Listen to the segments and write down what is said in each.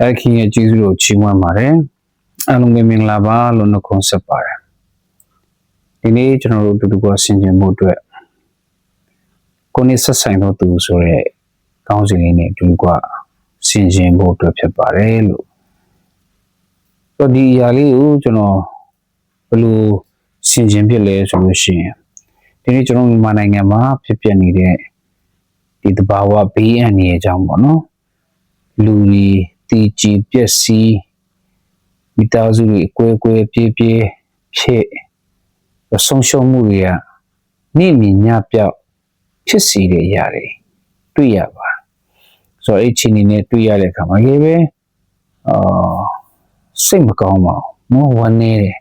ရခင်ရဲ့ကျေးဇူးတော်ချီးမွမ်းပါတယ်အားလုံးပဲမင်္ဂလာပါလို့နှုတ်ခွန်းဆက်ပါတယ်ဒီနေ့ကျွန်တော်တို့တူတူကဆင်ခြင်မှုအတွက်ကိုနေဆက်ဆိုင်တော့သူဆိုတဲ့ကောင်းစီလေးနဲ့တူတူကဆင်ခြင်ဖို့အတွက်ဖြစ်ပါတယ်လို့ဆိုတော့ဒီအရာလေးကိုကျွန်တော်ဘယ်လိုဆင်ခြင်ဖြစ်လဲဆိုလို့ရှိရင်ဒီနေ့ကျွန်တော်မြန်မာနိုင်ငံမှာဖြစ်ပျက်နေတဲ့ဒီတဘာဝဘေးအန္တရာယ်ကြောင့်ပေါ့နော်လူကြီး တည်ကြည်ပျက်စီးမိသားစုတွေအကွဲအကွဲပြေးပြေးဖြစ်ဆုံးရှုံးမှုတွေကနေ့မြညပြောက်ဖြစ်စီတဲ့အရာတွေတွေ့ရပါဆိုတော့အဲ့ချင်းနေနဲ့တွေ့ရတဲ့အခါမှာကြီးပဲအာစိတ်မကောင်းပါဘူးနော်ဝမ်းနေတယ်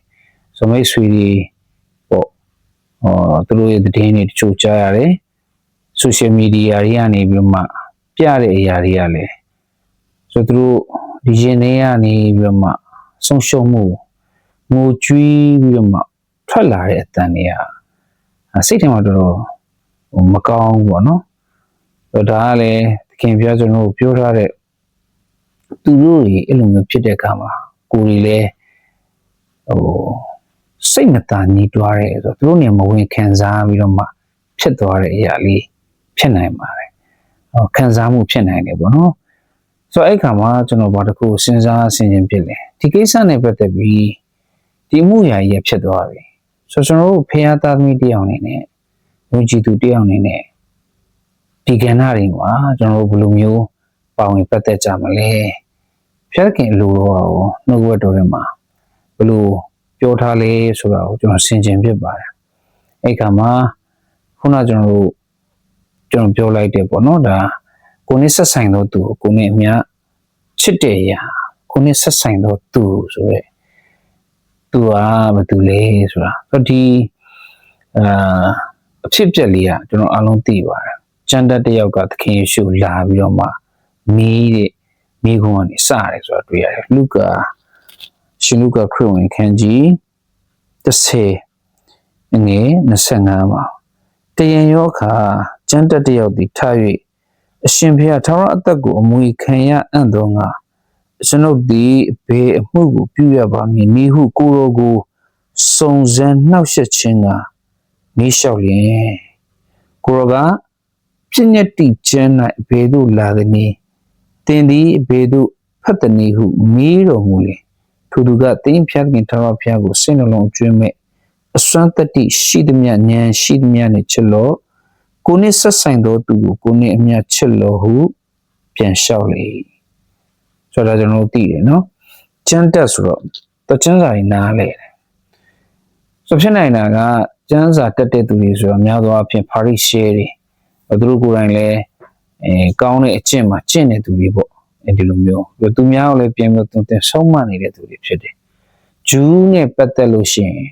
ဆိုမိတ်ဆွေတွေပေါ့အာသူတို့ရဲ့သတင်းတွေတချို့ကြားရတယ် social media တွေကနေပြီးတော့မှပြတဲ့အရာတွေကလည်း ဆိုတော့သူတို့ဒီရင်ထဲကနေပြီးတော့မှဆုံးရှုံးမှုငိုကြွေးပြီးတော့မှထွက်လာတဲ့အတန်တွေကအဲစိတ်ထဲမှာတော်တော်ဟိုမကောင်းဘူးပေါ့နော်ဆိုတော့ဒါကလည်းသခင်ပြကျွန်တော်တို့ပြောထားတဲ့သူတို့ကြီးအဲ့လိုမျိုးဖြစ်တဲ့အခါမှာကိုယ်ကြီးလည်းဟိုစိတ်မတန်ညီတွားတယ်ဆိုတော့သူတို့နေရာမဝင်ခံစားပြီးတော့မှဖြစ်သွားတဲ့အရာလေးဖြစ်နိုင်ပါတယ်ဟောခံစားမှုဖြစ်နိုင်တယ်ပေါ့နော် ဆိုတော့အဲ့ခါမှာကျွန်တော်ဘာတစ်ခုစဉ်းစားဆင်ခြင်ဖြစ်လဲဒီကိစ္စနဲ့ပတ်သက်ပြီးဒီမှုရာကြီးရဖြစ်သွားပြီဆိုတော့ကျွန်တော်တို့ဖခင်သားသမီးတယောက်အနေနဲ့ယုံကြည်သူတယောက်အနေနဲ့ဒီကဏ္ဍတွေမှာကျွန်တော်တို့ဘယ်လိုမျိုးပါဝင်ပတ်သက်ကြမလဲဖခင်အလိုတော်ကိုနှုတ်ဝတ်တော်ထဲမှာဘယ်လိုပြောထားလဲဆိုတာကိုကျွန်တော်ဆင်ခြင်ဖြစ်ပါတယ်အဲ့ခါမှာခုနကျွန်တော်တို့ကျွန်တော်ပြောလိုက်တယ်ပေါ့နော်ဒါ ကိုနဲ့ဆက်ဆိုင်တော့သူကိုကိုနဲ့အများချစ်တယ်ရာကိုနဲ့ဆက်ဆိုင်တော့သူဆိုရဲသူကဘာတူလဲဆိုတာဆိုဒီအာအဖြစ်ပြက်လေးကကျွန်တော်အားလုံးသိပါတယ်ကျန်တဲ့တယောက်ကသခင်ယေရှုလာပြီးတော့မှမီးတဲ့မိခွန်းကနေစတယ်ဆိုတာတွေ့ရတယ်လူကာရှင်လူကာခရစ်ဝင်ခန်းကြီး30ငွေ25မှာတယံရောအခါကျန်တဲ့တယောက်ဒီထား၍ အရှင်ဘုရားထာဝရအသက်ကိုအမွေခံရအံ့သောငါကျွန်ုပ်သည်ဘေးအမှုကိုပြုရပါမည်မိဟုကိုယ်တော်ကိုစုံစမ်းနှောက်ယှက်ခြင်းကမေးလျှောက်လျင်ကိုယ်တော်ကပြည့်ညက်တိကျမ်း၌ဘေးသို့လာသည်နီတင်သည်ဘေးသို့ဖတ်သည်နီဟုမေးတော်မူလေထိုသူကတင်းဖျားခင်ထာဝရဘုရားကိုစိတ်နှလုံးကျွမ်းမဲ့အစွမ်းတတ္တိရှိသည်မြဉာဏ်ရှိသည်မြနဲ့ချစ်လို့ ကိုနှစ်ဆက်ဆိုင်သောသူကိုကိုနှစ်အမြတ်ချစ်လို့ဟုပြန်လျှောက်လေဆိုတော့ကျွန်တော်တို့သိတယ်နော်ကျမ်းတက်ဆိုတော့တကျမ်းစာကြီးနားလေတယ်ဆိုဖြစ်နိုင်တာကကျမ်းစာတက်တဲ့သူတွေဆိုတော့များသောအားဖြင့်ဖာရိရှဲတွေသူတို့ကိုယ်တိုင်လည်းအဲကောင်းတဲ့အကျင့်မှာကျင့်တဲ့သူတွေပေါ့အဲဒီလိုမျိုးပြီးသူများကိုလည်းပြန်ပြီးသူတင်ဆုံးမနေတဲ့သူတွေဖြစ်တယ်ဂျူးနဲ့ပတ်သက်လို့ရှိရင်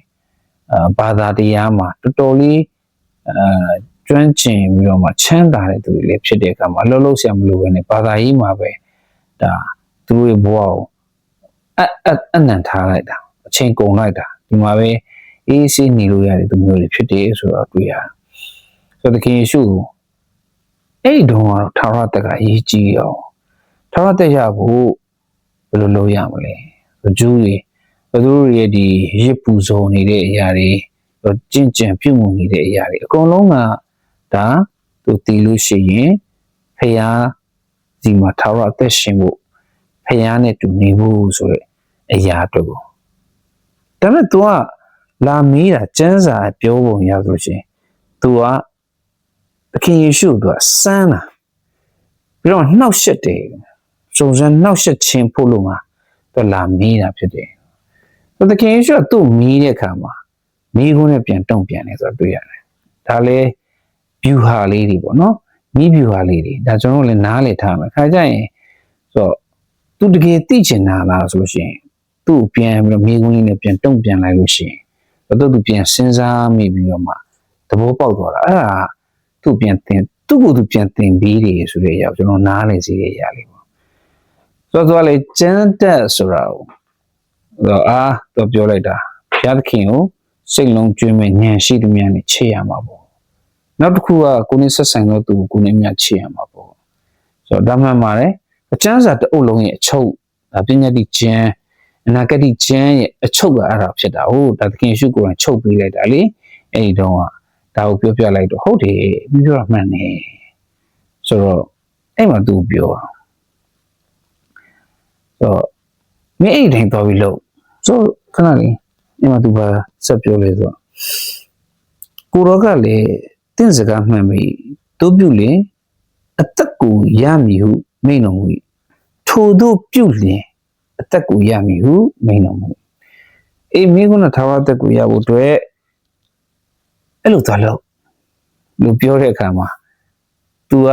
အာဘာသာတရားမှာတော်တော်လေးအာ ကျွမ်းကျင်ပြီးတော့မှချမ်းသာတဲ့သူတွေလည်းဖြစ်တဲ့အခါမှာအလုပ်လုပ်ဆရာမလိုဘဲနဲ့ဘာသာရေးမှာပဲဒါသူတို့ရဲ့ဘဝကိုအအအနံထားလိုက်တာအချိန်ကုန်လိုက်တာဒီမှာပဲအေးဆေးနေလို့ရတဲ့သူမျိုးတွေဖြစ်တယ်ဆိုတော့တွေ့ရတယ်ဆိုတော့သခင်ယေရှုအဲ့ဒီတော့ကတော့ထာဝရတက်ကအရေးကြီးအောင်ထာဝရတက်ရဖို့ဘယ်လိုလုပ်ရမလဲဂျူးတွေဘယ်သူတို့ရဲ့ဒီရစ်ပူဇော်နေတဲ့အရာတွေကျင့်ကြံပြုမှုနေတဲ့အရာတွေအကုန်လုံးက ဒါသူတည်လို့ရှိရင်ဖះဒီမှာထာဝရအသက်ရှင်ဖို့ဖះနဲ့တူနေဖို့ဆိုတဲ့အရာတော့ဒါပေမဲ့ तू ကလာမေးတာစန်းစာပြောပုံရဆိုလို့ရှိရင် तू ကသခင်ယေရှုက तू ကစမ်းတာပြီးတော့နှောက်ရှက်တယ်စုံစမ်းနှောက်ရှက်ခြင်းဖို့လို့မှာ तू လာမေးတာဖြစ်တယ်သခင်ယေရှုကသူ့မေးတဲ့အခါမှာမိခွန်းနဲ့ပြန်တုံ့ပြန်တယ်ဆိုတာတွေ့ရတယ်ဒါလည်း view ဟာလေးတွေပေါ့နော်မိ view ဟာလေးတွေဒါကျွန်တော်တို့လည်းနားလည်ထားမယ်ခါကြရင်ဆိုတော့သူတကယ်သိချင်တာလားဆိုလို့ရှိရင်သူ့ကိုပြန်ပြီးတော့မိကုန်းလေးနဲ့ပြန်တုံ့ပြန်လိုက်လို့ရှိရင်တော့သူပြန်စဉ်းစားမိပြီးတော့မှသဘောပေါက်သွားတာအဲ့ဒါသူ့ပြန်သင်သူ့ကိုယ်သူပြန်သင်ပြီးတယ်ဆိုတဲ့အရာကိုကျွန်တော်နားလည်စေတဲ့အရာလေးပေါ့ဆိုတော့သူကလေကျန်းတက်ဆိုတာကိုတော့အာတော့ပြောလိုက်တာဘုရားသခင်ကိုစိတ်လုံးကျွေးမဲ့ဉာဏ်ရှိသူများနဲ့ချေရမှာပေါ့ နောက်တစ်ခုကကိုနေဆက်ဆိုင်တော့သူကိုကိုနေမြတ်ချေရမှာပေါ့ဆိုတော့ဒါမှန်ပါတယ်အကျမ်းစာတအုပ်လုံးရဲ့အချုပ်ဒါပညာတိကျမ်းအနာဂတိကျမ်းရဲ့အချုပ်ကအဲ့ဒါဖြစ်တာဟုတ်ဒါသခင်ယေရှုကိုယ်တိုင်ချုပ်ပေးလိုက်တာလေအဲ့ဒီတော့ကဒါကိုပြောပြလိုက်တော့ဟုတ်တယ်မပြောရမှန်တယ်ဆိုတော့အဲ့မှာသူပြောတာဆိုတော့မင်းအဲ့ဒီတိုင်းသွားပြီးလို့ဆိုတော့ခဏလေးအဲ့မှာသူပါဆက်ပြောလေဆိုတော့ကိုရောကလည်း တင့်စကားမှန်ပြီတို့ပြုလေအသက်ကိုရမည်ဟုမိန့်တော်မူ၏ထိုတို့ပြုလျင်အသက်ကိုရမည်ဟုမိန့်တော်မူ၏အေးမင်းကထာဝရအသက်ကိုရဖို့အတွက်အဲ့လိုသွားလို့လူပြောတဲ့အခါမှာ तू က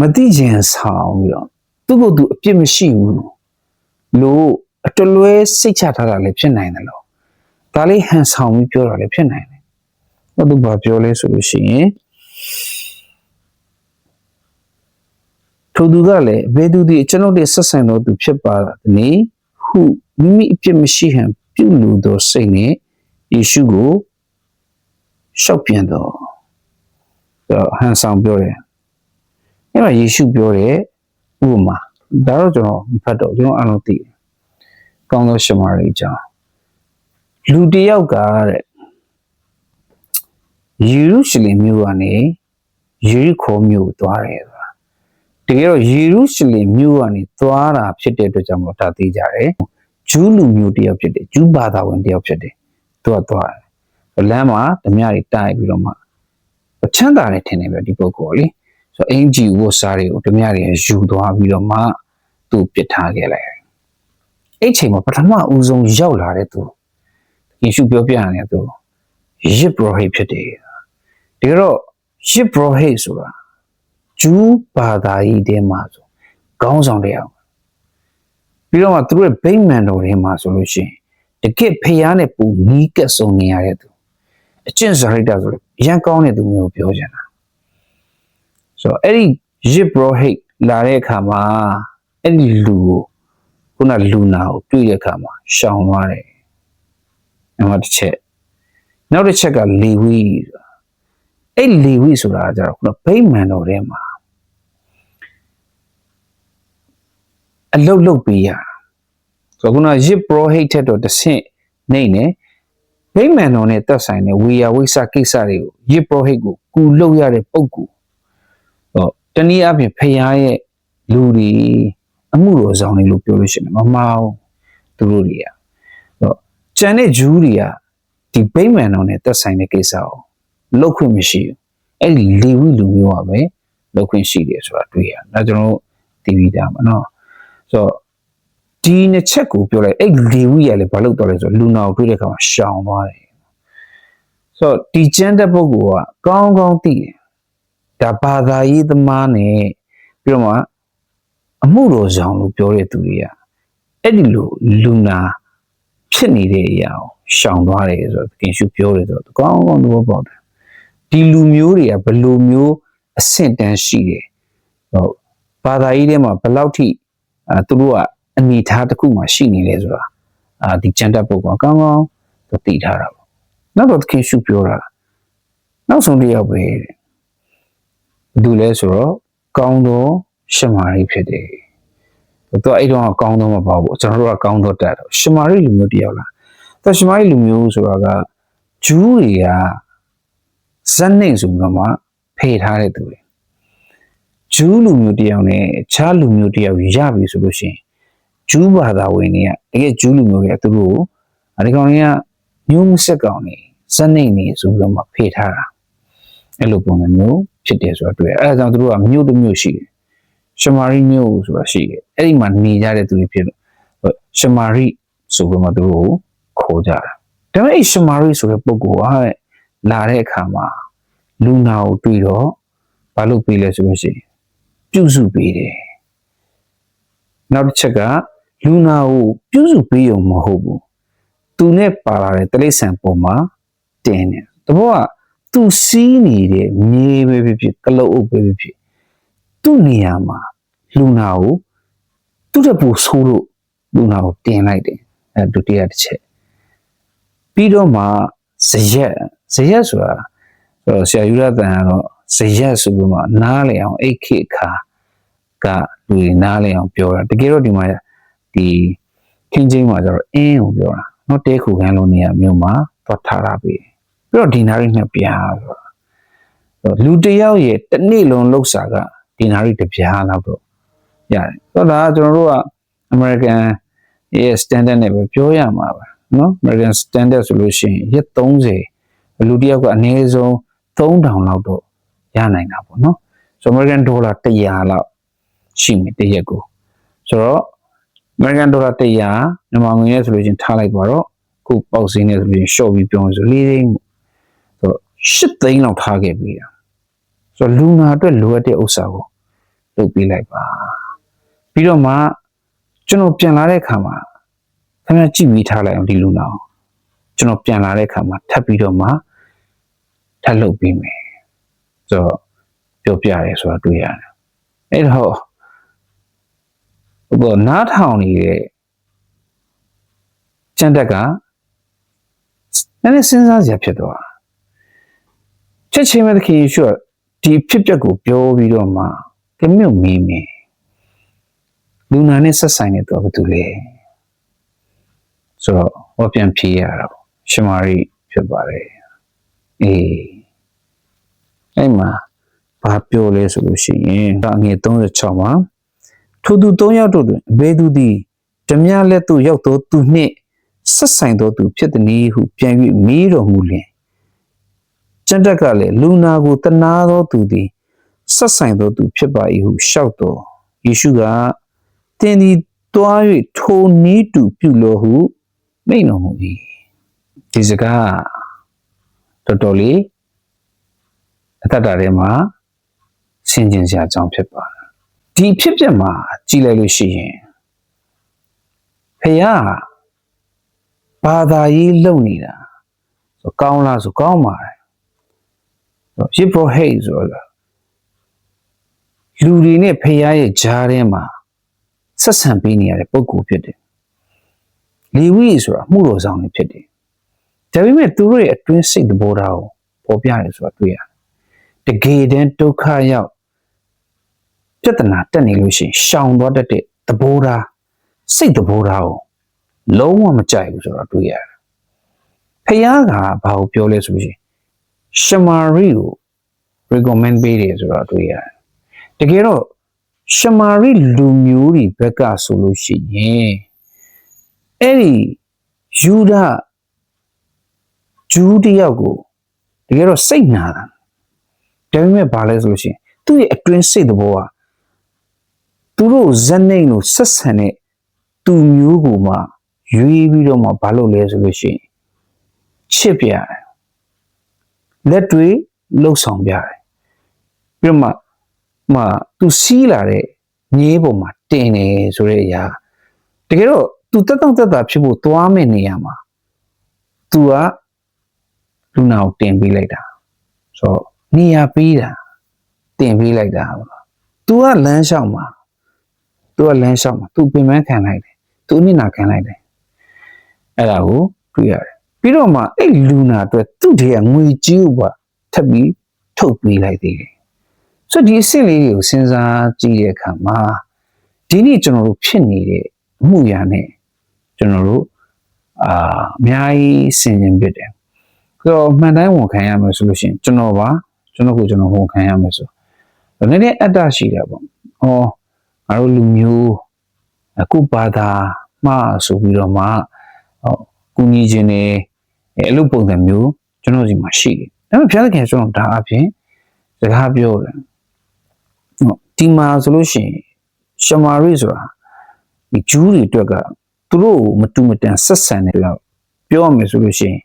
မတိကျင်ဆောင်ပြီးတော့သူ့ကိုယ်သူအပြစ်မရှိဘူးလို့အတလွဲစိတ်ချထားတာလည်းဖြစ်နိုင်တယ်လို့ဒါလေးဟန်ဆောင်ပြီးပြောတာလည်းဖြစ်နိုင်တယ်။ ဘာသူဘာပြောလဲဆိုလို့ရှိရင်ထိုသူကလည်းဘယ်သူဒီကျွန်ုပ်တို့ဆက်ဆံတော်သူဖြစ်ပါသည်ဟုမိမိအပြစ်မရှိဟန်ပြုလို့သောစိတ်နဲ့ယေရှုကိုရှောက်ပြန်တော့ဟန်ဆောင်ပြောတယ်။အဲ့မှာယေရှုပြောတဲ့ဥပမာဒါတော့ကျွန်တော်မဖတ်တော့ကျွန်တော်အလုံးသိတယ်။ကောင်းသောရှမာရိအကြောင်းလူတစ်ယောက်ကတဲ့ ယေရုရှလင်မြို့ကနေယေရီခေါမြို့သွားတယ်ဆိုတာတကယ်တော့ယေရုရှလင်မြို့ကနေသွားတာဖြစ်တဲ့အတွက်ကြောင့်မလို့ဒါသိကြတယ်ဂျူးလူမျိုးတစ်ယောက်ဖြစ်တယ်ဂျူးဘာသာဝင်တစ်ယောက်ဖြစ်တယ်သူကသွားတယ်လမ်းမှာဓမြတွေတိုက်ပြီးတော့မှချမ်းသာတယ်ထင်တယ်ပဲဒီပုဂ္ဂိုလ်လေဆိုတော့အင်ဂျီဝတ်စားတွေကိုဓမြတွေယူသွားပြီးတော့မှသူ့ပစ်ထားခဲ့လိုက်အဲ့ချိန်မှာပထမဦးဆုံးရောက်လာတဲ့သူယေရှုပြောပြနေတဲ့သူယစ်ဘရဟိဖြစ်တယ် ဒီတော့ယစ်ဘရဟိဆိုတာဂျူးဘာသာကြီးတဲမှာဆိုခေါင်းဆောင်တရားပြီးတော့မှသူတို့ရဲ့ဗိမာန်တော်တွေမှာဆိုလို့ရှိရင်တကယ့်ဖျားနဲ့ပူနီးကပ်ဆုံးနေရတဲ့သူအကျင့်စရိတ်တာဆိုလို့ရန်ကောင်းတဲ့သူမျိုးပြောချင်တာဆိုတော့အဲ့ဒီယစ်ဘရဟိလာတဲ့အခါမှာအဲ့ဒီလူကိုခုနလူနာကိုတွေ့တဲ့အခါမှာရှောင်သွားတယ်နောက်တစ်ချက်နောက်တစ်ချက်ကလေဝီဆိုတာ အဲ့လေဝိဆိုတာကကြတော့ခုနဗိမာန်တော်ထဲမှာအလုတ်လုတ်ပေးရဆိုတော့ခုနရစ်ပရောဟိတ်ထက်တော့တစ်ဆင့်နေနေဗိမာန်တော်နဲ့သက်ဆိုင်တဲ့ဝေယဝိဆကိစ္စတွေကိုရစ်ပရောဟိတ်ကိုကူလုတ်ရတဲ့ပုံကူဟောတနည်းအားဖြင့်ဖခင်ရဲ့လူတွေအမှုတော်ဆောင်တွေလို့ပြောလို့ရှိရင်မမှားဘူးသူတို့တွေကဟောကျန်တဲ့ဂျူးတွေကဒီဗိမာန်တော်နဲ့သက်ဆိုင်တဲ့ကိစ္စကို လောက်ခွင့်မရှိဘူးအဲ့ဒီလေဝိလူမျိုးကပဲလောက်ခွင့်ရှိတယ်ဆိုတာတွေ့ရဒါကျွန်တော်တို့သိပြီးသားပါနော်ဆိုတော့ဒီနှစ်ချက်ကိုပြောလိုက်အဲ့လေဝိရလည်းဘာလို့တော်လဲဆိုတော့လူနာကိုတွေ့တဲ့အခါမှာရှောင်သွားတယ်ဆိုတော့ဒီကျမ်းတဲ့ပုဂ္ဂိုလ်ကကောင်းကောင်းသိတယ်ဒါဘာသာရေးသမားနဲ့ပြီးတော့မှအမှုတော်ဆောင်လို့ပြောတဲ့သူတွေကအဲ့ဒီလိုလူနာဖြစ်နေတဲ့အရာကိုရှောင်သွားတယ်ဆိုတော့သခင်ရှုပြောတယ်ဆိုတော့ကောင်းကောင်းသဘောပေါက်တယ် ဒီလူမျိုးတွေကဘယ်လိုမျိုးအဆင့်တန်းရှိတယ်ဟုတ်ဘာသာရေးထဲမှာဘယ်လောက်ထိအဲသူတို့ကအနေထားတစ်ခုမှရှိနေလဲဆိုတာအာဒီကျန်တဲ့ပုဂ္ဂိုလ်ကကောင်းကောင်းသူသိထားတာပေါ့နောက်တော့သခင်ရှုပြောတာနောက်ဆုံးတစ်ယောက်ပဲတဲ့သူလဲဆိုတော့ကောင်းသောရှမာရိဖြစ်တယ်သူအဲ့တော့ကောင်းတော့မပေါ့ဘူးကျွန်တော်တို့ကကောင်းတော့တက်တော့ရှမာရိလူမျိုးတယောက်လားသူရှမာရိလူမျိုးဆိုတာကဂျူးတွေက ဇက်နှိမ်ဆိုပြီးတော့မှဖေထားတဲ့သူတွေဂျူးလူမျိုးတယောက်နဲ့ခြားလူမျိုးတယောက်ရပြီဆိုလို့ရှိရင်ဂျူးဘာသာဝင်တွေကတကယ်ဂျူးလူမျိုးတွေကသူတို့အဲဒီကောင်တွေကမျိုးမဆက်ကောင်နေဇက်နှိမ်နေဆိုပြီးတော့မှဖေထားတာအဲ့လိုပုံစံမျိုးဖြစ်တယ်ဆိုတော့တွေ့အဲဒါကြောင့်သူတို့ကမြို့တစ်မြို့ရှိတယ်ရှမာရိမြို့ဆိုတာရှိတယ်အဲ့ဒီမှာနေကြတဲ့သူတွေဖြစ်လို့ရှမာရိဆိုပြီးမှသူတို့ကိုခေါ်ကြတာဒါပေမဲ့အဲ့ရှမာရိဆိုတဲ့ပုဂ္ဂိုလ်က လာတဲ့အခါမှာလူနာကိုတွေ့တော့ဘာလို့ပေးလဲဆိုလို့ရှိရင်ပြုစုပေးတယ်နောက်တစ်ချက်ကလူနာကိုပြုစုပေးရုံမဟုတ်ဘူးသူနဲ့ပါလာတဲ့တလိษံပေါ်မှာတင်တယ်တဘောကသူစီးနေတဲ့မြေပဲဖြစ်ဖြစ်ကလုတ်အုပ်ပဲဖြစ်ဖြစ်သူ့နေရာမှာလူနာကိုသူ့တဲ့ပူဆိုးလို့လူနာကိုတင်လိုက်တယ်အဲဒုတိယတစ်ချက်ပြီးတော့မှဇရက် ဇရက်ဆိုတာဆရာယူရတန်ကတော့ဇရက်ဆိုပြီးမှနားလည်အောင်အိတ်ခေအခါကလူတွေနားလည်အောင်ပြောတာတကယ်တော့ဒီမှာဒီခင်းချင်းမှာကျတော့အင်းကိုပြောတာနော်တဲခုခံလို့နေရမြို့မှာသွားထားတာပြီပြီးတော့ဒီနာရီနှစ်ပြားဆိုတာလူတယောက်ရဲ့တစ်နေ့လုံးလှုပ်ရှားကဒီနာရီတစ်ပြားလောက်တော့ရတယ်ဆိုတော့ဒါကကျွန်တော်တို့က American ရဲ့ standard နဲ့ပဲပြောရမှာပါနော် American standard ဆိုလို့ရှိရင်ရက်30 လူတစ်ယောက်ကအနည်းဆုံး3000လောက်တော့ရနိုင်တာပေါ့နော်ဆို American dollar 100လောက်ရှိမယ်တစ်ရက်ကိုဆိုတော့ American dollar 100မြန်မာငွေနဲ့ဆိုလို့ချင်းထားလိုက်ပါတော့ခုပေါက်စင်းနဲ့ဆိုလို့ချင်း short ပြီးပြောင်းဆို၄သိန်းဆိုတော့၈သိန်းလောက်ထားခဲ့ပြီးတာဆိုတော့လူနာအတွက်လိုအပ်တဲ့ဥစ္စာကိုလုပ်ပေးလိုက်ပါပြီးတော့မှကျွန်တော်ပြန်လာတဲ့အခါမှာခင်ဗျာကြည့်မိထားလိုက်အောင်ဒီလူနာကိုကျွန်တော်ပြန်လာတဲ့အခါမှာထပ်ပြီးတော့မှ ထပ်လုပ်ပေးမယ်ဆိုတော့ပြောပြရဲဆိုတော့တွေ့ရတယ်အဲ့တော့ဟိုနားထောင်နေတဲ့ကျန်တက်ကနည်းနည်းစဉ်းစားစရာဖြစ်သွားချက်ချင်းပဲသခင်ယေရှုကဒီဖြစ်ပျက်ကိုပြောပြီးတော့မှကမြုပ်မီးမယ်လူနာနဲ့ဆက်ဆိုင်တဲ့သူကဘာတူလဲဆိုတော့ဟောပြန်ဖြေရတော့ရှမာရိဖြစ်ပါတယ်အေး အဲ့မှာဘာပြောလဲဆိုလို့ရှိရင်အငယ်36မှာထိုသူသုံးယောက်တို့တွင်အဘယ်သူသည်ဓမြလက်သို့ရောက်သောသူနှင့်ဆက်ဆိုင်သောသူဖြစ်သည်ဟုပြန်၍မေးတော်မူလျင်ကျန်တက်ကလည်းလူနာကိုတနာသောသူသည်ဆက်ဆိုင်သောသူဖြစ်ပါ၏ဟုလျှောက်တော်ယေရှုကသင်သည်တွား၍ထိုနည်းတူပြုလောဟုမိန့်တော်မူ၏ဒီစကားတော်တော်လေး အသက်တာထဲမှာဆင်ခြင်စရာအကြောင်းဖြစ်ပါတယ်ဒီဖြစ်ပျက်မှာကြည်လိုက်လို့ရှိရင်ဖះဘာသာရေးလုံနေတာဆိုကောင်းလားဆိုကောင်းပါတယ်ဆိုရစ်ပရိုဟိတ်ဆိုတော့လူတွေနဲ့ဖះရဲ့ဂျားထဲမှာဆက်ဆံပေးနေရတဲ့ပုံကူဖြစ်တယ်လီဝီဆိုတာမှုတော်ဆောင်နေဖြစ်တယ်ဒါပေမဲ့သူတို့ရဲ့အတွင်းစိတ်သဘောထားကိုပေါ်ပြတယ်ဆိုတာတွေ့ရတယ် တကယ်တမ်းဒုက္ခရောက်ပြဿနာတက်နေလို့ရှိရင်ရှောင်သွားတတ်တဲ့သဘောထားစိတ်သဘောထားကိုလုံးဝမကြိုက်ဘူးဆိုတော့တွေ့ရတယ်။ဖះကဘာကိုပြောလဲဆိုလို့ရှိရင်ရှမာရိကို recommend ပေးတယ်ဆိုတော့တွေ့ရတယ်။တကယ်တော့ရှမာရိလူမျိုးတွေဘက်ကဆိုလို့ရှိရင်အဲ့ဒီယူဒဂျူးတယောက်ကိုတကယ်တော့စိတ်နာတာ ဒါပေမဲ့ဘာလဲဆိုလို့ရှိရင်သူ့ရဲ့အတွင်းစိတ်သဘောကသူတို့ဇက်နိမ့်လို့ဆက်ဆံတဲ့သူမျိုးကိုမှရွေးပြီးတော့မှဘာလုပ်လဲဆိုလို့ရှိရင်ချစ်ပြရတယ်လက်တွေလှုပ်ဆောင်ပြရတယ်ပြီးတော့မှမှသူစီးလာတဲ့ညင်းပုံမှာတင်နေဆိုတဲ့အရာတကယ်တော့သူတက်တော့တက်တာဖြစ်ဖို့သွားမယ့်နေရာမှာသူကလူနာကိုတင်ပေးလိုက်တာဆိုတော့ နေရာပေးတာတင်ပေးလိုက်တာပေါ့သူကလမ်းလျှောက်မှာသူကလမ်းလျှောက်မှာသူပင်ပန်းခံလိုက်တယ်သူနစ်နာခံလိုက်တယ်အဲ့ဒါကိုတွေ့ရတယ်ပြီးတော့မှအဲ့လူနာအတွက်သူ့တည်းကငွေကြေးကိုပါထပ်ပြီးထုတ်ပေးလိုက်သေးတယ်ဆိုတော့ဒီအစ်စ်လေးတွေကိုစဉ်းစားကြည့်တဲ့အခါမှာဒီနေ့ကျွန်တော်တို့ဖြစ်နေတဲ့အမှုရာနဲ့ကျွန်တော်တို့အာအများကြီးဆင်ခြင်ဖြစ်တယ်ဆိုတော့မှန်တိုင်းဝန်ခံရမယ်ဆိုလို့ရှိရင်ကျွန်တော်ပါ ကျွန်တော်ကိုကျွန်တော်ဝန်ခံရမယ်ဆိုတော့နည်းနည်းအတ္တရှိတယ်ပေါ့။အော်ငါတို့လူမျိုးအခုဘာသာမှဆိုပြီးတော့မှဟောကုညီခြင်းနေအဲ့လိုပုံစံမျိုးကျွန်တော်စီမှာရှိတယ်။ဒါပေမဲ့ဘုရားသခင်ကျွန်တော်ဒါအပြင်စကားပြောတယ်။ဟောဒီမှာဆိုလို့ရှိရင်ရှမာရိဆိုတာဒီဂျူးတွေအတွက်ကသူတို့ကိုမတူမတန်ဆက်ဆံနေတော့ပြောရမယ်ဆိုလို့ရှိရင်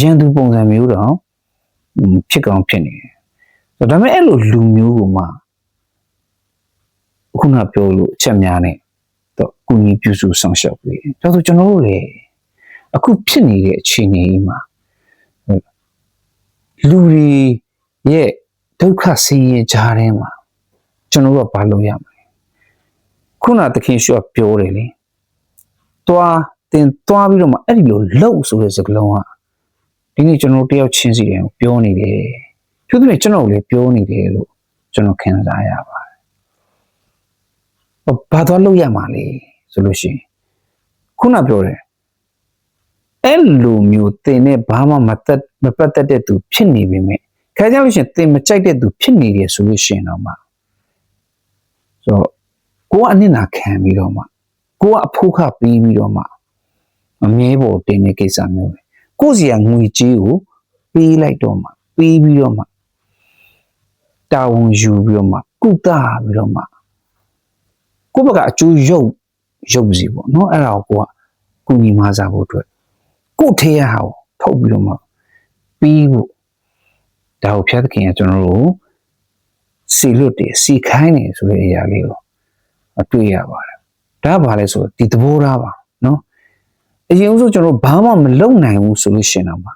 ရန်သူပုံစံမျိုးတော့ ဖြစ်ကောင်းဖြစ်နေတယ်။ဒါပေမဲ့အဲ့လိုလူမျိုးကိုမှခုနပြောလို့အချက်များနဲ့တော့ကုညီပြုစုဆောင်ရှောက်ပေးတယ်။ဒါဆိုကျွန်တော်တို့လေအခုဖြစ်နေတဲ့အခြေအနေကြီးမှာလူတွေရဲ့ဒုက္ခဆင်းရဲကြားထဲမှာကျွန်တော်တို့ကဘာလုပ်ရမလဲခုနသခင်ရှုကပြောတယ်လေတွားတင်တွားပြီးတော့မှအဲ့ဒီလိုလှုပ်ဆိုတဲ့စကားလုံးက ဒီနေ့ကျွန်တော်တို့တယောက်ချင်းစီတယ်ပြောနေတယ်သူတို့လည်းကျွန်တော်ကိုလည်းပြောနေတယ်လို့ကျွန်တော်ခံစားရပါတယ်ဟောဘာသွားလုပ်ရမှာလဲဆိုလို့ရှိရင်ခုနပြောတယ်အဲ့လိုမျိုးတင်နဲ့ဘာမှမသက်မပတ်သက်တဲ့သူဖြစ်နေပြီမဲ့ခါကြလို့ရှိရင်တင်မကြိုက်တဲ့သူဖြစ်နေတယ်ဆိုလို့ရှိရင်တော့မှဆိုတော့ကိုကအနစ်နာခံပြီးတော့မှကိုကအဖို့ခပြီးပြီးတော့မှအမြဲပေါ်တင်တဲ့ကိစ္စမျိုးပဲ ကိုယ့်စီကငွေကြေးကိုပေးလိုက်တော့မှပေးပြီးတော့မှတာဝန်ယူပြီးတော့မှကုသပြီးတော့မှကိုယ့်ဘက်ကအကျိုးရုပ်ရုပ်စီပေါ့နော်အဲ့ဒါကိုကိုကကုညီမစားဖို့အတွက်ကိုယ့်ထေးရဟာကိုထုတ်ပြီးတော့မှပြီးဖို့ဒါကိုဖျက်သခင်ကကျွန်တော်တို့စီလွတ်တယ်စီခိုင်းတယ်ဆိုတဲ့အရာလေးကိုအတွေ့ရပါတယ်ဒါကဘာလဲဆိုတော့ဒီသဘောထားပါနော် အရင်ဆုံးကျွန်တော်တို့ဘာမှမလုပ်နိုင်ဘူးဆိုလို့ရှိရင်တော့မှ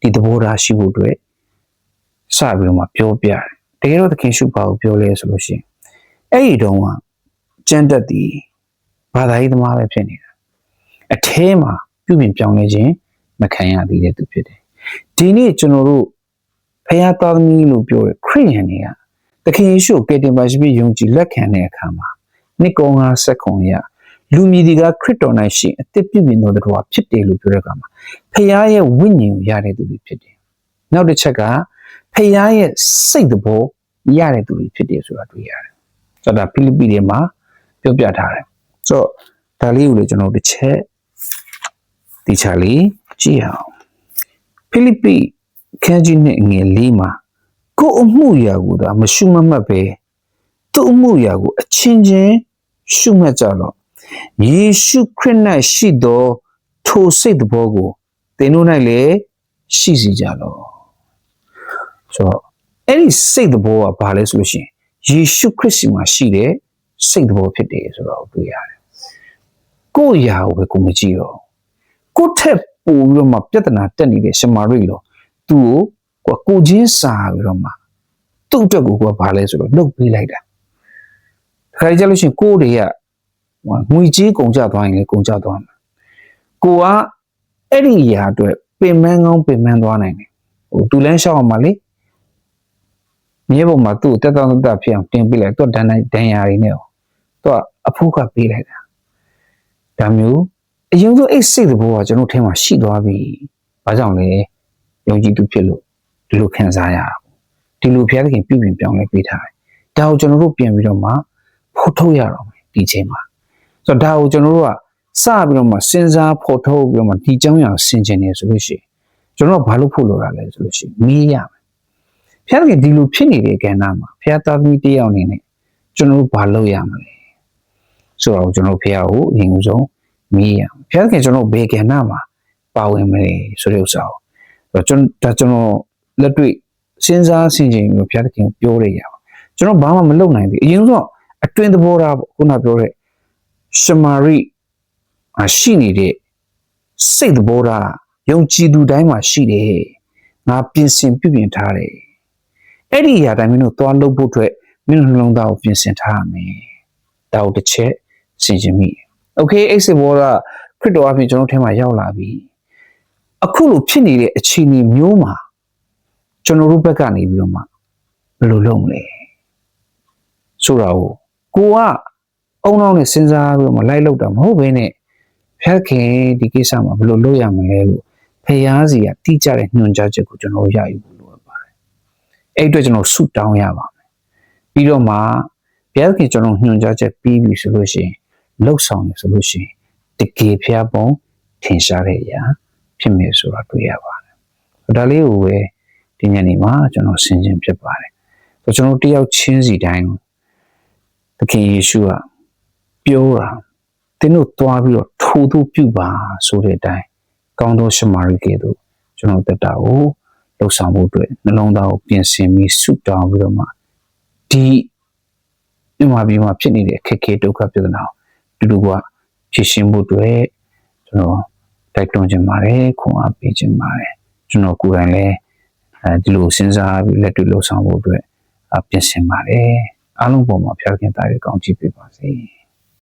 ဒီသဘောထားရှိဖို့အတွက်စပြီးတော့မှပြောပြတယ်တကယ်တော့သခင်ရှုပါကိုပြောလဲဆိုလို့ရှိရင်အဲ့ဒီတုန်းကကျမ်းတက်သည်ဘာသာရေးသမားပဲဖြစ်နေတာအထဲမှာပြုပြင်ပြောင်းလဲခြင်းမခံရသေးတဲ့သူဖြစ်တယ်ဒီနေ့ကျွန်တော်တို့ဖခင်သားသမီးလို့ပြောတဲ့ခရိယန်တွေကသခင်ယေရှုကိုကယ်တင်ပါရှိပြီးယုံကြည်လက်ခံတဲ့အခါမှာနှစ်ကောင်းငါဆက်ခွန်ရ လူမြည်ဒီကခရစ်တော်၌ရှင်အသစ်ပြုပြင်တော်တော်ဖြစ်တယ်လို့ပြောတဲ့အခါမှာဖခင်ရဲ့ဝိညာဉ်ကိုရတဲ့သူတွေဖြစ်တယ်နောက်တစ်ချက်ကဖခင်ရဲ့စိတ်တဘောရတဲ့သူတွေဖြစ်တယ်ဆိုတာတွေ့ရတယ်ဆိုတော့ဖိလိပ္ပိတွေမှာပြောပြထားတယ်ဆိုတော့ဒါလေးကိုလည်းကျွန်တော်တို့တစ်ချက်ဒီချာလေးကြည့်အောင်ဖိလိပ္ပိခန်းကြီးနဲ့ငယ်လေးမှာကိုယ်အမှုရာကိုသာမရှုမမှတ်ပဲသူ့အမှုရာကိုအချင်းချင်းရှုမှတ်ကြတော့ ယေရှုခရစ်၌ရှိသောထိုစိတ်တဘောကိုသင်တို့၌လည်းရှိစီကြတော့ဆိုတော့အဲ့ဒီစိတ်တဘောကဘာလဲဆိုလို့ရှိရင်ယေရှုခရစ်စီမှာရှိတဲ့စိတ်တဘောဖြစ်တယ်ဆိုတော့တွေ့ရတယ်ကိုယ့်ရာကိုပဲကိုမကြည့်တော့ကိုယ့်ထက်ပိုပြီးတော့မှပြဿနာတက်နေတဲ့ရှမာရိလို့သူ့ကိုကိုကိုချင်းစာပြီးတော့မှသူ့အတွက်ကိုကဘာလဲဆိုတော့လှုပ်ပေးလိုက်တာခါကြလို့ရှိရင်ကိုယ်တွေက ငွေကြီးကုန်ကြသွားရင်လည်းကုန်ကြသွားမှာကိုကအဲ့ဒီຢာအတွက်ပင်မန်းကောင်းပင်မန်းသွားနိုင်တယ်ဟိုတူလန်းရှောက်အောင်ပါလေမြေပေါ်မှာသူ့တက်တောင့်တက်ဖြစ်အောင်တင်ပေးလိုက်သူ့ဒဏ်ဒဏ်ရာတွေနဲ့သူကအဖိုးကပေးလိုက်တာဒါမျိုးအရင်ဆုံးအိတ်စိတ်သဘောကကျွန်တော်ထဲမှာရှိသွားပြီ။ဘာကြောင့်လဲ။ယုံကြည်သူဖြစ်လို့ဒီလိုခံစားရတာ။ဒီလိုဘုရားသခင်ပြုပြင်ပြောင်းလဲပေးထားတယ်။ဒါကိုကျွန်တော်တို့ပြန်ပြီးတော့မှဖော်ထုတ်ရတော့မယ်ဒီချိန်မှာ။ ဆိုတော့ဒါကိုကျွန်တော်တို့ကစပြီးတော့မှစဉ်းစားဖော်ထုတ်ပြီးတော့မှဒီအကြောင်းအရာကိုဆင်ခြင်နေဆိုလို့ရှိရင်ကျွန်တော်ကဘာလို့ဖို့လိုတာလဲဆိုလို့ရှိရင်မေးရမယ်ဘုရားခင်ဒီလိုဖြစ်နေတဲ့ကဏ္ဍမှာဘုရားသားသမီးတယောက်အနေနဲ့ကျွန်တော်တို့ဘာလုပ်ရမလဲဆိုတော့ကျွန်တော်ဘုရားကိုအရင်ဆုံးမေးရမယ်ဘုရားခင်ကျွန်တော်ဘယ်ကဏ္ဍမှာပါဝင်မလဲဆိုတဲ့ဥစ္စာကိုတော့ကျွန်တော်ဒါကျွန်တော်လက်တွေ့စဉ်းစားဆင်ခြင်ပြီးဘုရားခင်ကိုပြောရရပါကျွန်တော်ဘာမှမလုပ်နိုင်ဘူးအရင်ဆုံးအတွင်းသဘောထားပေါ့ခုနပြောတဲ့ ရှမာရိအရှိနေတဲ့စိတ်သဘောထားယုံကြည်သူတိုင်းမှာရှိတယ်ငါပြင်ဆင်ပြုပြင်ထားတယ်အဲ့ဒီအရာတိုင်းမင်းတို့သွားလုပ်ဖို့အတွက်မင်းတို့နှလုံးသားကိုပြင်ဆင်ထားရမယ်ဒါကိုတစ်ချက်ဆင်ခြင်မိတယ်โอเคအိတ်စစ်ဘောကခရစ်တော်အပြင်ကျွန်တော်ထဲမှာရောက်လာပြီအခုလိုဖြစ်နေတဲ့အခြေအနေမျိုးမှာကျွန်တော်တို့ဘက်ကနေပြီးတော့မှဘယ်လိုလုပ်မလဲဆိုတာကိုကိုက အုံနောက်နဲ့စဉ်းစားပြီးတော့မှလိုက်လောက်တာမဟုတ်ဘဲနဲ့ဖျက်ခင်ဒီကိစ္စမှာဘယ်လိုလုပ်ရမလဲလို့ဖျားစီကတိကျတဲ့ညွှန်ကြားချက်ကိုကျွန်တော်ရယူဖို့လိုအပ်ပါတယ်အဲ့အတွက်ကျွန်တော်ဆုတောင်းရပါမယ်ပြီးတော့မှဘုရားခင်ကျွန်တော်ညွှန်ကြားချက်ပြီးပြီဆိုလို့ရှိရင်လှုပ်ဆောင်နေဆိုလို့ရှိရင်တကယ်ဖျားပုံထင်ရှားတဲ့အရာဖြစ်မယ်ဆိုတာတွေ့ရပါတယ်။ဒါလေးကိုပဲဒီညနေမှာကျွန်တော်ဆင်ခြင်ဖြစ်ပါတယ်။ဆိုကျွန်တော်တယောက်ချင်းစီတိုင်းသခင်ယေရှုက ပြောတာတင်းတို့သွားပြီးတော့ထိုးထိုးပြုပါဆိုတဲ့အတိုင်းကောင်းသောရှမာရိကဲ့သို့ကျွန်တော်တက်တာကိုလှုပ်ဆောင်ဖို့အတွက်နှလုံးသားကိုပြင်ဆင်ပြီးဆုတောင်းပြီးတော့မှဒီမြန်မာပြည်မှာဖြစ်နေတဲ့အခက်အခဲဒုက္ခပြဿနာကိုတူတူကဖြည့်ရှင်းဖို့အတွက်ကျွန်တော်တိုက်တွန်းခြင်းပါတယ်ခွန်အားပေးခြင်းပါတယ်ကျွန်တော်ကိုယ်တိုင်လည်းအဲဒီလိုစဉ်းစားပြီးလက်တွေ့လှုပ်ဆောင်ဖို့အတွက်ပြင်ဆင်ပါတယ်အားလုံးပေါ်မှာဖျားခင်သားရဲ့ကောင်းချီးပေးပါစေ။